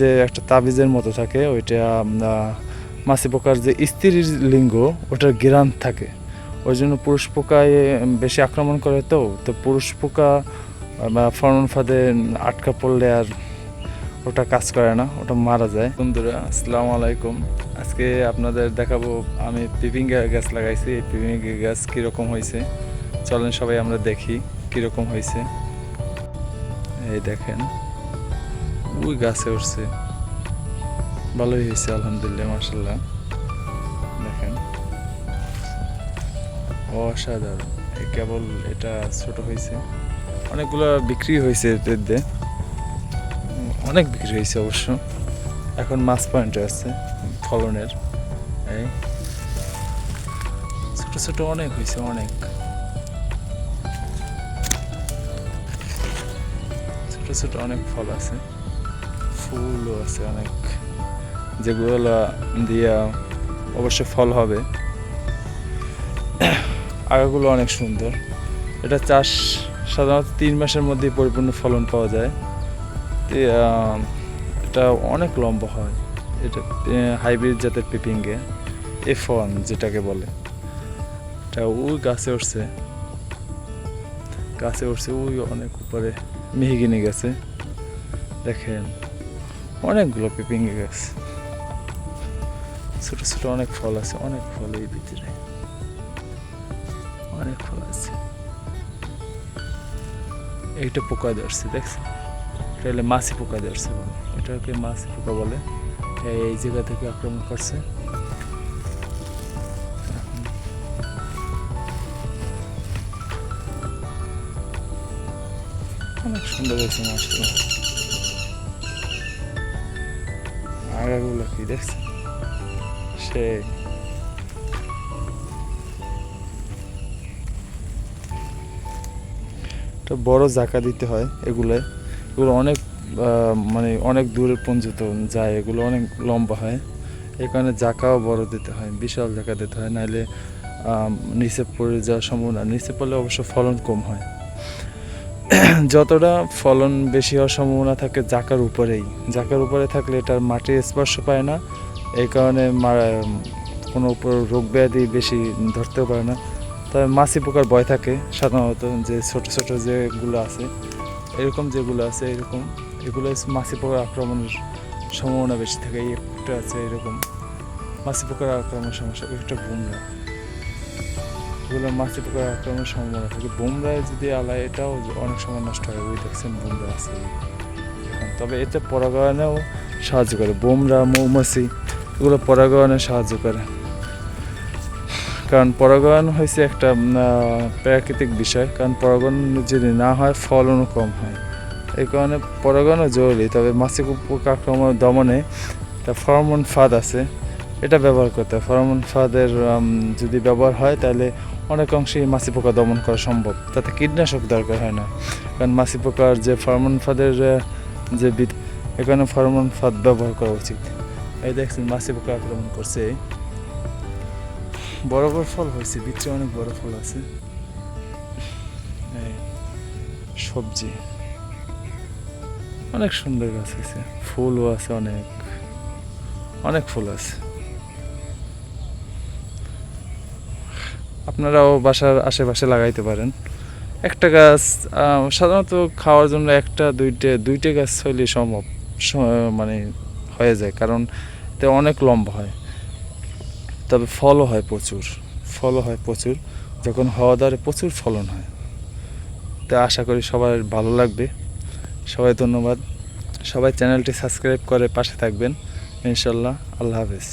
যে একটা তাবিজের মতো থাকে, ওইটা মাছি পোকার যে স্ত্রীর লিঙ্গ, ওটার গিরান থাকে। ওই জন্য পুরুষ পোকায় বেশি আক্রমণ করে তো তো পুরুষ পোকা বা ফরন ফাঁদে আটকা পড়লে আর ওটা কাজ করে না, ওটা মারা যায়। বন্ধুরা, আসসালামু আলাইকুম। আজকে আপনাদের দেখাবো, আমি পিপিং গাছ লাগাইছি। এই পিপিং গাছ কীরকম হয়েছে? চলেন সবাই আমরা দেখি কীরকম হয়েছে। এই দেখেন। ওই গাছে উঠছে। ভালোই হয়েছে, আলহামদুলিল্লাহ মাসাল্লাহ দেখেন। অসাধারণ। কেবল এটা ছোট হয়েছে। অনেকগুলো বিক্রি হয়েছে এদের দিয়ে। অনেক বিক্রি হয়েছে অবশ্য। এখন মাছ পয়েন্টে আছে, ফলনের। এই ছোট ছোট অনেক হয়েছে, অনেক। ছোট ছোট অনেক ফল আছে। ফুলও আছে অনেক, যেগুলো দিয়া অবশ্য ফল হবে। আগাগুলো অনেক সুন্দর। এটা চাষ সাধারণত তিন মাসের মধ্যেই পরিপূর্ণ ফলন পাওয়া যায়। এটা অনেক লম্বা হয়। এটা হাইব্রিড জাতের পিপিংয়ে এফ ওয়ান যেটাকে বলে। এটা ওই গাছে উঠছে। গাছে উঠছে ওই অনেক উপরে, মেহগিনি গেছে। দেখেন। অনেকগুলো পিপিংয়ে গাছ। ছোট ছোট অনেক ফল আছে, অনেক ফল এই ভিতরে। অনেক ফল আছে। এইটা পোকা ধরছে, দেখছেন? এটা হলে মাছি পোকা ধরছে এটাকে মাছি পোকা বলে। এই- এই জায়গা থেকে আক্রমণ করছে। অনেক সুন্দর হয়েছে মাছটা আগাগুলো কি দেখছেন সে বড় জাকা দিতে হয় এগুলো। এগুলো অনেক মানে অনেক দূরে পর্যন্ত যায়, এগুলো অনেক লম্বা হয়। এই কারণে জাকাও বড় দিতে হয়, বিশাল জাকা দিতে হয়। নাহলে নিচে পড়ে যাওয়ার সম্ভাবনা, নিচে পড়লে অবশ্য ফলন কম হয়। যতটা ফলন বেশি হওয়ার সম্ভাবনা থাকে জাকার উপরেই। জাকার উপরে থাকলে এটার মাটি স্পর্শ পায় না। এই কারণে কোনো উপর রোগ ব্যাধি বেশি ধরতেও পারে না। তবে মাছি পোকার ভয় থাকে সাধারণত যে ছোট ছোট যেগুলো আছে, এরকম যেগুলো আছে, এরকম এগুলো মাছি পোকার আক্রমণের সম্ভাবনা বেশি থাকে। এই একটা আছে এরকম, মাছি পোকার আক্রমণের সমস্যা, একটা বুমরা এগুলো মাছি পোকার আক্রমণের সম্ভাবনা থাকে। বুমরায় যদি আলায়, এটাও অনেক সময় নষ্ট হয়, ওই দেখছেন বুমরা আছে। তবে এতে পরাগায়নেও সাহায্য করে। বুমরা মৌমাছি, এগুলো পরাগায়নে সাহায্য করে। কারণ পরাগায়ন হয়েছে একটা প্রাকৃতিক বিষয়। কারণ পরাগায়ন যদি না হয়, ফলনও কম হয়। এই কারণে পরাগায়নও জরুরি। তবে মাছি পোকা আক্রমণ দমনে একটা ফরমন ফাঁদ আছে। এটা ব্যবহার করতে হয়। ফরমন ফাঁদের যদি ব্যবহার হয়, তাহলে অনেক অংশেই মাছি পোকা দমন করা সম্ভব। তাতে কীটনাশক দরকার হয় না। কারণ মাছি পোকার যে ফরমন ফাদের যে বিদ এখানে ফরমন ফাদ ব্যবহার করা উচিত। এই দেখছেন, মাছি পোকা আক্রমণ করছে। বড় বড় ফল হয়েছে ভিতরে অনেক বড় ফল আছে। সবজি। অনেক সুন্দর গাছ আছে ফুলও আছে অনেক। অনেক ফুল আছে। আপনারাও বাসার আশেপাশে লাগাইতে পারেন। একটা গাছ সাধারণত খাওয়ার জন্য একটা, দুইটে, দুইটা গাছ হইলে সম্ভব মানে হয়ে যায়, কারণ এতে অনেক লম্বা হয়। তবে ফলও হয় প্রচুর, ফলও হয় প্রচুর, যখন হওয়া দ্বারে প্রচুর ফলন হয়। তো আশা করি সবার ভালো লাগবে। সবাই ধন্যবাদ। সবাই চ্যানেলটি সাবস্ক্রাইব করে পাশে থাকবেন। ইনশাল্লাহ, আল্লাহ হাফেজ।